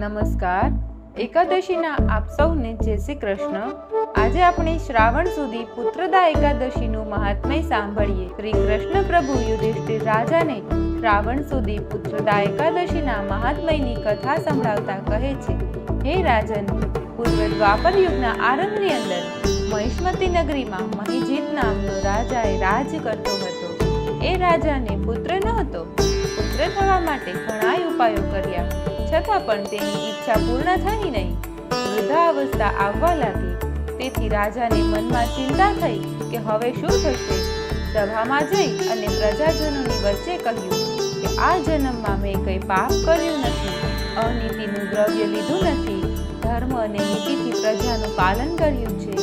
નમસ્કાર. એકાદશીના આપ સૌને જય શ્રી કૃષ્ણ. આજે આપણે શ્રાવણ સુધી પુત્રદા એકાદશીનું મહાત્મય સાંભળીએ. શ્રી કૃષ્ણ પ્રભુ યુધિષ્ઠિર રાજાને શ્રાવણ સુધી પુત્રદા એકાદશીના મહાત્મયની કથા સંભળાવતા કહે છે, હે રાજન પૂર્વ દ્વાપર યુગના આરંભની અંદર મહિષ્મતી નગરીમાં મહિજીત નામનો રાજાએ રાજ કરતો હતો. એ રાજાને પુત્ર ન હતો પુત્ર થવા માટે ઘણા ઉપાયો કર્યા. છતાં પણ તેની ઈચ્છા પૂર્ણ થઈ નહીં. વૃદ્ધાવસ્થા આવવા લાગી. તેથી રાજાને મનમાં ચિંતા થઈ કે હવે શું થશે? સભામાં જઈ અને પ્રજાજનોની વચ્ચે કહ્યું કે આ જન્મમાં મેં કંઈ પાપ કર્યું નથી, અનીતિનું દ્રવ્ય લીધું નથી, ધર્મ અને નીતિથી પ્રજાનું પાલન કર્યું છે,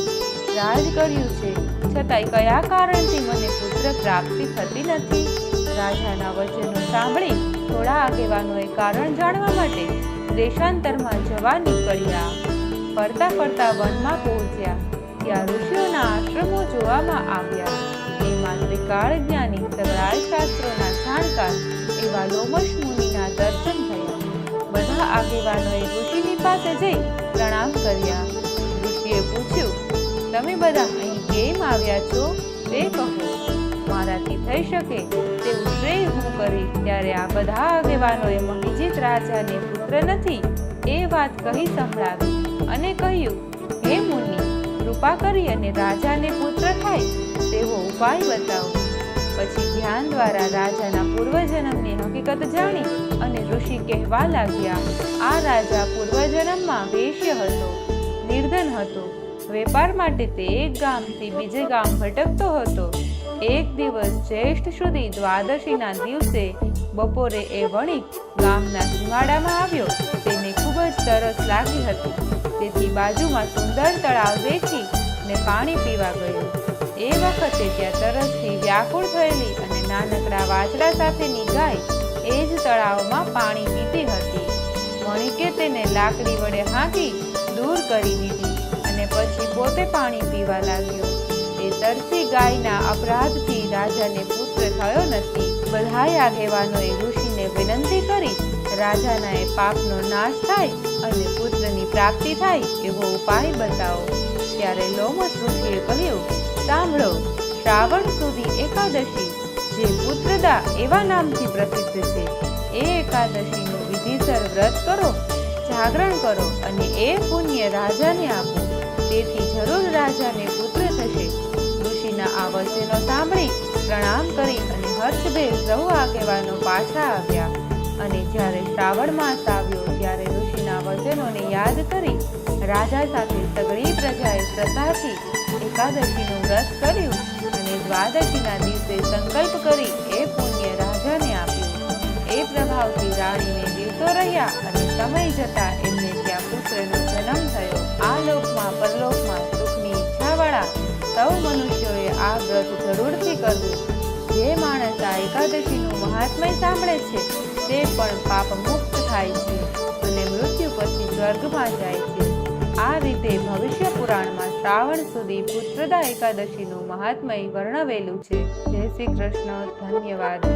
રાજ કર્યું છે. છતાંય કયા કારણથી મને પુત્ર પ્રાપ્તિ થતી નથી? રાજાના વચનો સાંભળી થોડા આગેવાનોએ કારણ જાણવા માટે દેશાંતરમાં જવા નીકળ્યા ફરતા ફરતા વનમાં પહોંચ્યા ત્યાં ઋષિઓના આશ્રમો જોવામાં આવ્યા. એમાં ત્રિકાળ જ્ઞાની સગળા શાસ્ત્રોના જાણકાર એવા લોમશ મુનિના દર્શન થયા. બધા આગેવાનોએ ઋષિની પાસે જઈ પ્રણામ કર્યા. ઋષિએ પૂછ્યું, તમે બધા અહીં કેમ આવ્યા છો? તે કહો. મારાથી થઈ શકે તેવું શ્રેય હું કરી, ત્યારે આ બધા આગેવાનોએ મહિજીત રાજાને પુત્ર નથી, એ વાત કહી સંભળાવી અને કહ્યું, હે મુનિ, કૃપા કરી અને રાજાને પુત્ર થાય, તેવો ઉપાય બતાવો. પછી ધ્યાન દ્વારા રાજાના પૂર્વજન્મની હકીકત જાણી અને ઋષિ કહેવા લાગ્યા, આ રાજા પૂર્વજન્મમાં વેશ્ય હતો, નિર્ધન હતો વેપાર માટે તે એક ગામથી બીજે ગામ ભટકતો હતો. એક દિવસ જ્યેષ્ઠ સુધી દ્વાદશીના દિવસે બપોરે એ વણિક ગામના સીમાડામાં આવ્યો. તેને ખૂબ જ સરસ લાગી હતી. તેથી બાજુમાં સુંદર તળાવ દેખી ને પાણી પીવા ગયો. એ વખતે ત્યાં તરસથી વ્યાકુળ થયેલી અને નાનકડા વાછડા સાથેની ગાય એ જ તળાવમાં પાણી પીતી હતી. વણિકે તેને લાકડી વડે હાંકી દૂર કરી દીધી. પછી પાણી પીવા લાગ્યો. એ તરસી ગાયના અપરાધથી રાજાને પુત્ર થયો નથી. બધાય આગેવાનોએ ઋષિને વિનંતી કરી રાજાના એ પાપનો નાશ થાય અને પુત્રની પ્રાપ્તિ થાય એવો ઉપાય બતાવો. ત્યારે લોમસ ઋષિએ કહ્યું, સાંભળો, શ્રાવણ સુધી એકાદશી, જે પુત્રદા એવા નામથી પ્રસિદ્ધ છે. એ એકાદશીનું વિધિસર વ્રત કરો, જાગરણ કરો અને એ પુણ્ય રાજાને આપો. તેથી જરૂર રાજાને પુત્ર થશે. ઋષિના આ વચનો સાંભળી પ્રણામ કરી અને હર્ષભેર સૌ આગેવાનો પાછા આવ્યા. અને જ્યારે શ્રાવણ માસ આવ્યો ત્યારે ઋષિના વચનોને યાદ કરી રાજા સાથે સગળી પ્રજાએ શ્રદ્ધાથી એકાદશીનું વ્રત કર્યું અને દ્વાદશીના દિવસે સંકલ્પ કરી એ પુણ્ય રાજાને આપ્યું. એ પ્રભાવથી રાણીને દિવસો રહ્યા અને સમય જતા સૌ મનુષ્યોએ આ વ્રત જરૂરથી કરવું. જે માણસ આ એકાદશીનું મહાત્મય સાંભળે છે, તે પણ પાપ મુક્ત થાય છે અને મૃત્યુ પછી સ્વર્ગમાં જાય છે. આ રીતે ભવિષ્ય પુરાણમાં શ્રાવણ સુધી પુત્રદા એકાદશીનું મહાત્મય વર્ણવેલું છે. જય શ્રી કૃષ્ણ. ધન્યવાદ.